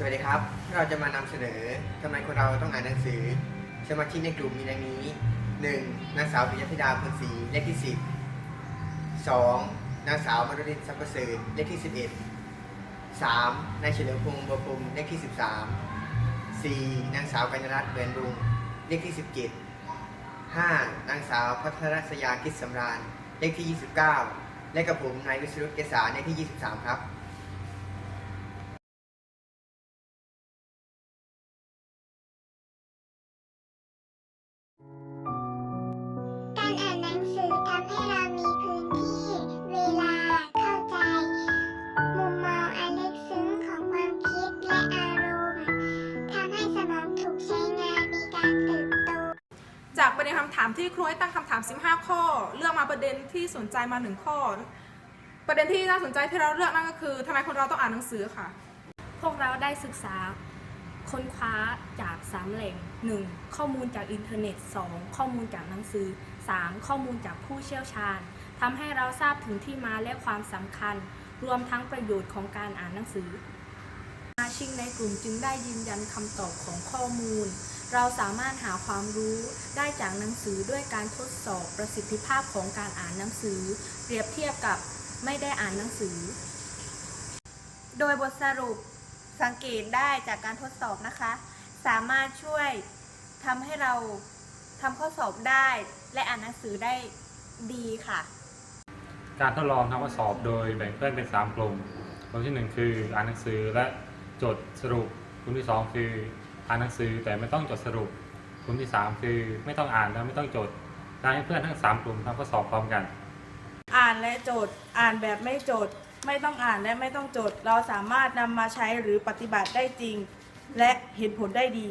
สวัสดีครับ เราจะมานำเสนอทำไมคนเราต้องอ่านหนังสือ สมาชิกในกลุ่มมีดังนี้ 1. นางสาวปิยธิดาพลศรีเลขที่ 10 2. นางสาวมรุรินทรัพย์ประเสริฐเลขที่ 11 3. นายเฉลิมพงศ์บัวพรมเลขที่ 13 4. นางสาวกัญญารัตน์เบือนรุงเลขที่ 17 5. นางสาวพัทรศยาคิดสำราญเลขที่ 29 และกับผมนายวิศรุตเกษาเลขที่ 23 ครับ จากประเด็นคำถามที่ครูให้ตั้งคำถาม 15 ข้อ เลือกมาประเด็นที่สนใจมาหนึ่งข้อ ประเด็นที่น่าสนใจที่เราเลือกนั่นก็คือทำไมคนเราต้องอ่านหนังสือค่ะ พวกเราได้ศึกษาค้นคว้าจากสามแหล่ง 1. ข้อมูลจากอินเทอร์เน็ต 2. ข้อมูลจากหนังสือ 3. ข้อมูลจากผู้เชี่ยวชาญทำให้เราทราบถึงที่มาและความสำคัญ รวมทั้งประโยชน์ของการอ่านหนังสือสมาชิกในกลุ่มจึงได้ยืนยันคำตอบของข้อมูล เราสามารถหาความรู้ได้จากหนังสือด้วยการทดสอบประสิทธิภาพของการอ่านหนังสือ เปรียบเทียบกับไม่ได้อ่านหนังสือ โดยบทสรุปสังเกตได้จากการทดสอบนะคะ สามารถช่วยทำให้เราทำข้อสอบได้ และอ่านหนังสือได้ดีค่ะ การทดลองทำข้อสอบโดยแบ่งเพื่อนเป็น 3 กลุ่มกลุ่มที่ 1 คืออ่านหนังสือและจดสรุปกลุ่มที่ 2 คือ อ่านหนังสือแต่ไม่ต้องจดสรุป กลุ่มที่ 3 คือไม่ต้องอ่านและไม่ต้องจดการให้เพื่อนทั้ง 3 กลุ่มทำข้อสอบพร้อมกัน อ่านและโจทย์ อ่านแบบไม่โจทย์ ไม่ต้องอ่านและไม่ต้องโจทย์ เราสามารถนำมาใช้หรือปฏิบัติได้จริง และเห็นผลได้ดี